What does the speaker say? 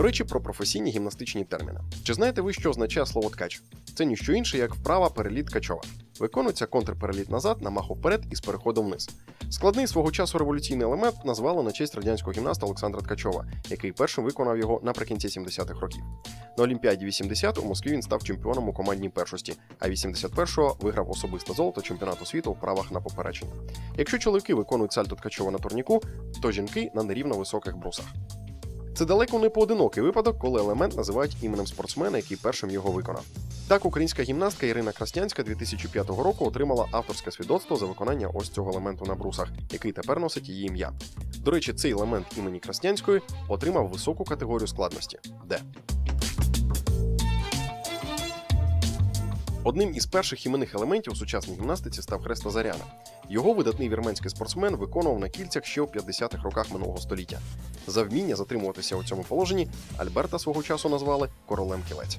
До речі, про професійні гімнастичні терміни. Чи знаєте ви, що означає слово ткач? Це ніщо інше, як вправа переліт ткачова. Виконується контрпереліт назад на маху вперед із переходом вниз. Складний свого часу революційний елемент назвали на честь радянського гімнаста Олександра Ткачова, який першим виконав його наприкінці 70-х років. На Олімпіаді 80 у Москві він став чемпіоном у командній першості, а 81-го виграв особисте золото чемпіонату світу в правах на попередження. Якщо чоловіки виконують сальто Ткачова на турніку, то жінки на нерівно високих брусах. Це далеко не поодинокий випадок, коли елемент називають іменем спортсмена, який першим його виконав. Так, українська гімнастка Ірина Краснянська 2005 року отримала авторське свідоцтво за виконання ось цього елементу на брусах, який тепер носить її ім'я. До речі, цей елемент імені Краснянської отримав високу категорію складності Д. Одним із перших іменних елементів у сучасній гімнастиці став хрест Лазаряна. Його видатний вірменський спортсмен виконував на кільцях ще у 50-х роках минулого століття. За вміння затримуватися у цьому положенні Альберта свого часу назвали королем кілець.